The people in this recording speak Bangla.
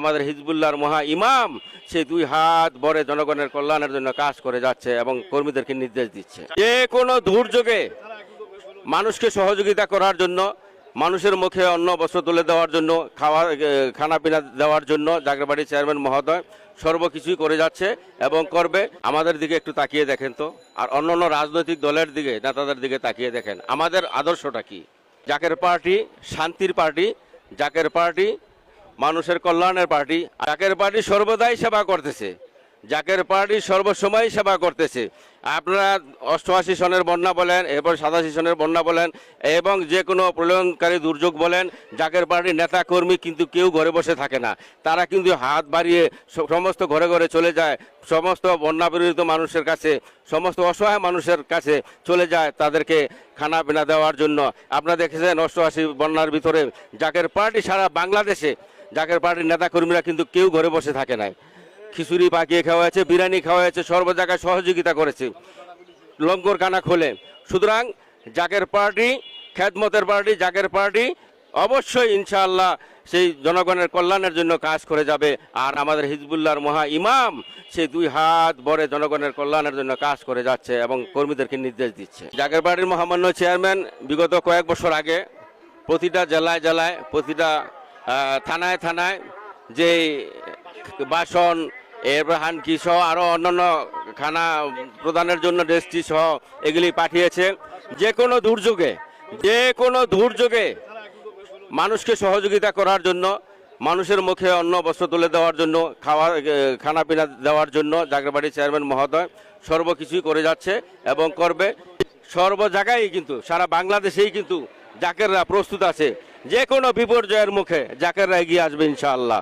আমাদের হিজবুল্লাহর মহা ইমাম, সে দুই হাত বরে জনগণের কল্যাণের জন্য কাজ করে যাচ্ছে এবং কর্মীদেরকে নির্দেশ দিচ্ছে। যে কোনো দুর্যোগে মানুষকে সহযোগিতা করার জন্য, মানুষের মুখে অন্ন, বস্ত্র তুলে দেওয়ার জন্য, খাওয়া খানা পিনা দেওয়ার জন্য জাগরবাড়ির চেয়ারম্যান মহোদয় সর্বকিছুই করে যাচ্ছে এবং করবে। আমাদের দিকে একটু তাকিয়ে দেখেন তো। আর অন্য অন্য রাজনৈতিক দলের দিকে, নেতাদের দিকে তাকিয়ে দেখেন। আমাদের আদর্শটা কি? জাকের পার্টি, শান্তির পার্টি, জাকের পার্টি মানুষের কল্যাণের পার্টি। জাকের পার্টি সর্বদাই সেবা করতেছে জাকের পার্টি সর্বসময় সেবা করতেছে। আপনারা অষ্টআশি সনের বন্যা বলেন, এরপর সাতাশি সনের বন্যা বলেন, এবং যে কোনো প্রলয়নকারী দুর্যোগ বলেন জাকের পার্টির নেতা কর্মী কিন্তু কেউ ঘরে বসে থাকে না। তারা কিন্তু হাত বাড়িয়ে সমস্ত ঘরে ঘরে চলে যায়, সমস্ত বন্যা পীড়িত মানুষের কাছে, সমস্ত অসহায় মানুষের কাছে চলে যায় তাদেরকে খানা পিনা দেওয়ার জন্য। আপনারা দেখেছেন অষ্টআশি বন্যার ভিতরে জাকের পার্টি সারা বাংলাদেশে জাকের পার্টির নেতা কর্মীরা কিন্তু কেউ ঘরে বসে থাকে নাই। খিচুড়ি পাকিয়ে খাওয়া হয়েছে, বিরিয়ানি খাওয়া হয়েছে, সর্ব জায়গায় সহযোগিতা করেছে। লঙ্গর কানা খোলে। সুতরাং জাকের পার্টি, খেদমতের পার্টি, জাকের পার্টি অবশ্যই ইনশাআল্লাহ সেই জনগণের কল্যাণের জন্য কাজ করে যাবে। আর আমাদের হিজবুল্লাহর মহা ইমাম সেই দুই হাত বরে জনগণের কল্যাণের জন্য কাজ করে যাচ্ছে এবং কর্মীদেরকে নির্দেশ দিচ্ছে। জাকের পার্টির মহামান্য চেয়ারম্যান, বিগত কয়েক বছর আগে প্রতিটা জেলায় জেলায় প্রতিটা থানায় থানায় যে বাসন এরপর হানকি সহ আরও অন্যান্য খানা প্রদানের জন্য ডেস্টি সহ এগুলি পাঠিয়েছে। যে কোনো দুর্যোগে, যে কোনো দুর্যোগে মানুষকে সহযোগিতা করার জন্য, মানুষের মুখে অন্ন, বস্ত্র তুলে দেওয়ার জন্য, খাওয়া খানা পিনা দেওয়ার জন্য জাগরবাড়ির চেয়ারম্যান মহোদয় সর্বকিছুই করে যাচ্ছে এবং করবে। সর্ব জায়গায় কিন্তু, সারা বাংলাদেশেই কিন্তু জাকেররা প্রস্তুত আছে। যে কোনো বিপর্যয়ের মুখে জাকেররা এগিয়ে আসবে ইনশাআল্লাহ।